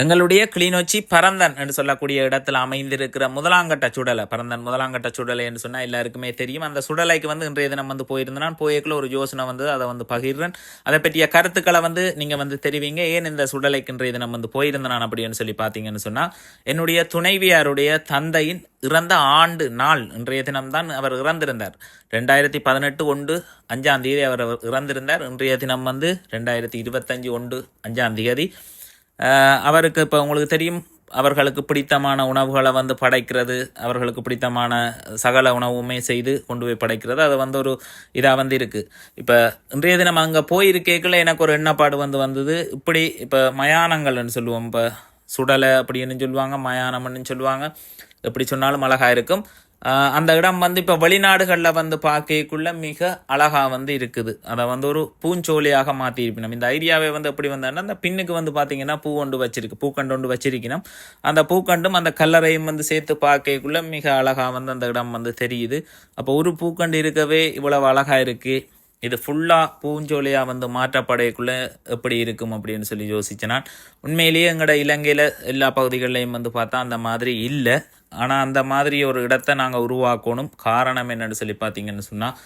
எங்களுடைய கிளிநொச்சி பரந்தன் என்று சொல்லக்கூடிய இடத்துல அமைந்திருக்கிற முதலாங்கட்ட சுடலை. பரந்தன் முதலாங்கட்ட சுடலை என்று சொன்னால் எல்லாருக்குமே தெரியும். அந்த சுடலைக்கு வந்து இன்றைய தினம் வந்து போயிருந்தேன் போயக்குள்ள ஒரு யோசனை வந்து அதை வந்து பகிர்றேன். அதை பற்றிய கருத்துக்களை வந்து நீங்கள் வந்து தெரிவிங்க. ஏன் இந்த சுடலைக்கு இன்றைய தினம் வந்து போயிருந்தனான் அப்படின்னு சொல்லி பார்த்தீங்கன்னு சொன்னால் என்னுடைய துணைவியாருடைய தந்தையின் இறந்த ஆண்டு நாள் இன்றைய தினம்தான் அவர் இறந்திருந்தார். ரெண்டாயிரத்தி பதினெட்டு ஒன்று அஞ்சாம் தேதி அவர் இறந்திருந்தார். இன்றைய தினம் வந்து ரெண்டாயிரத்தி இருபத்தஞ்சு ஒன்று அஞ்சாம் தேதி. அவருக்கு இப்போ உங்களுக்கு தெரியும் அவர்களுக்கு பிடித்தமான உணவுகளை வந்து படைக்கிறது அவர்களுக்கு பிடித்தமான சகல உணவுமே செய்து கொண்டு போய் படைக்கிறது. அது வந்து ஒரு இதாக வந்து இருக்குது இப்போ இன்றைய தினம் அங்கே போயிருக்கேக்கில் எனக்கு ஒரு எண்ணப்பாடு வந்து வந்தது. இப்படி இப்போ மயானங்கள்னு சொல்லுவோம். இப்போ சுடலை அப்படின்னு சொல்லுவாங்க மயானம்னு சொல்லுவாங்க. எப்படி சொன்னாலும் அழகாக இருக்கும். அந்த இடம் வந்து இப்போ வெளிநாடுகளில் வந்து பார்க்கக்குள்ள மிக அழகாக வந்து இருக்குது. அதை வந்து ஒரு பூஞ்சோலியாக மாற்றியிருப்பினோம் இந்த ஐடியாவே வந்து எப்படி வந்தோன்னா அந்த பின்னுக்கு வந்து பார்த்தீங்கன்னா பூ ஒன்று வச்சிருக்கு. பூக்கண்டு ஒன்று வச்சிருக்கணும். அந்த பூக்கண்டும் அந்த கல்லறையும் வந்து சேர்த்து பார்க்கக்குள்ள மிக அழகாக வந்து அந்த இடம் வந்து தெரியுது. அப்போ ஒரு பூக்கண்டு இருக்கவே இவ்வளவு அழகாக இருக்குது இது ஃபுல்லாக பூஞ்சோலியாக வந்து மாற்றப்படையக்குள்ள எப்படி இருக்கும் அப்படின்னு சொல்லி யோசிச்சேன் நான். உண்மையிலேயே எங்களோட இலங்கையில் எல்லா பகுதிகளிலையும் வந்து பார்த்தா அந்த மாதிரி இல்லை. ஆனால் அந்த மாதிரி ஒரு இடத்தை நாங்கள் உருவாக்கணும். காரணம் என்னன்னு சொல்லி பார்த்தீங்கன்னு சொன்னால்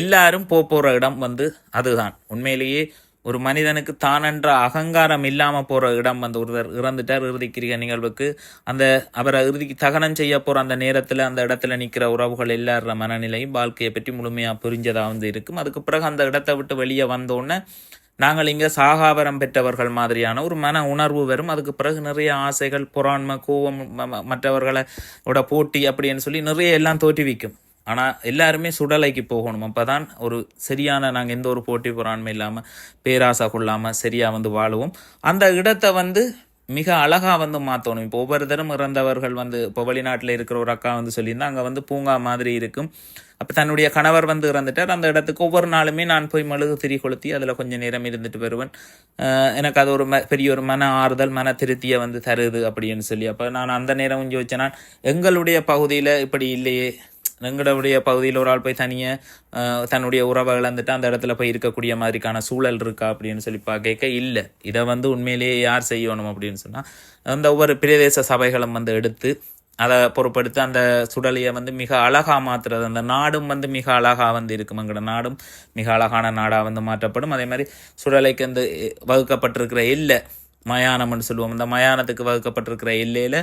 எல்லாரும் போக போகிற இடம் வந்து அதுதான். உண்மையிலேயே ஒரு மனிதனுக்கு தானென்ற அகங்காரம் இல்லாமல் போகிற இடம் வந்து ஒருவர் இறந்துட்டார் இறுதிக்கிற நிகழ்வுக்கு. அந்த அவரை இறுதிக்கு தகனம் செய்ய போகிற அந்த நேரத்தில் அந்த இடத்துல நிற்கிற உறவுகள் எல்லார மனநிலையும் வாழ்க்கையை பற்றி முழுமையாக புரிஞ்சதாக வந்து இருக்கும். அதுக்கு பிறகு அந்த இடத்தை விட்டு வெளியே வந்தோடனே நாங்கள் இங்கே சாகாவரம் பெற்றவர்கள் மாதிரியான ஒரு மன உணர்வு வரும். அதுக்கு பிறகு நிறைய ஆசைகள் பொறாண்மை கோவம் ம- மற்றவர்களை ஓட போட்டி அப்படின்னு சொல்லி நிறைய எல்லாம் தோற்றுவிக்கும். ஆனால் எல்லாருமே சுடலைக்கு போகணும். அப்போ தான் ஒரு சரியான நாங்கள் எந்த ஒரு போட்டி பொறாண்மை இல்லாமல் பேராசை கொள்ளாமல் சரியாக வந்து வாழுவோம். அந்த இடத்தை வந்து மிக அழகாக வந்து மாற்றணும் இப்போ ஒவ்வொரு தரம் இறந்தவர்கள் வந்து இப்போ வெளிநாட்டில் இருக்கிற ஒரு அக்கா வந்து சொல்லியிருந்தா அங்கே வந்து பூங்கா மாதிரி இருக்கும். அப்போ தன்னுடைய கணவர் வந்து இறந்துட்டார். அந்த இடத்துக்கு ஒவ்வொரு நாளுமே நான் போய் மெழுகு திரி கொளுத்தி அதில் கொஞ்சம் நேரம் இருந்துட்டு வருவேன். எனக்கு அது ஒரு ம பெரிய ஒரு மன ஆறுதல் மன திருப்தியை வந்து தருது அப்படின்னு சொல்லி. அப்போ நான் அந்த நேரம் கொஞ்சம் வச்சேன்னா எங்களுடைய பகுதியில் இப்படி இல்லையே. எங்களுடைய பகுதியில் ஒரு ஆள் போய் தனியாக தன்னுடைய உறவை இழந்துட்டு அந்த இடத்துல போய் இருக்கக்கூடிய மாதிரிக்கான சூழல் இருக்கா அப்படின்னு சொல்லி பார்க்க இல்லை. இதை வந்து உண்மையிலேயே யார் செய்யணும் அப்படின்னு சொன்னால் அந்த ஒவ்வொரு பிரதேச சபைகளும் வந்து எடுத்து அதை பொறுப்படுத்தி அந்த சுடலையை வந்து மிக அழகாக மாற்றுறது அந்த நாடும் வந்து மிக அழகாக வந்து இருக்கும். எங்களோட நாடும் மிக அழகான நாடாக வந்து மாற்றப்படும். அதே மாதிரி சுடலைக்கு வந்து வகுக்கப்பட்டிருக்கிற இல்லை மயானம்னு சொல்லுவோம். இந்த மயானத்துக்கு வகுக்கப்பட்டிருக்கிற எல்லையில்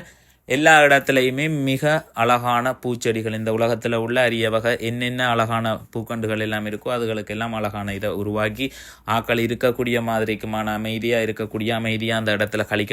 எல்லா இடத்துலையுமே மிக அழகான பூச்செடிகள். இந்த உலகத்தில் உள்ள அரிய வகை என்னென்ன அழகான பூக்கண்டுகள் எல்லாம் இருக்கோ அதுகளுக்கு எல்லாம் அழகான இதை உருவாக்கி ஆக்கள் இருக்கக்கூடிய மாதிரிக்குமான அமைதியாக இருக்கக்கூடிய அமைதியாக அந்த இடத்துல கழிக்க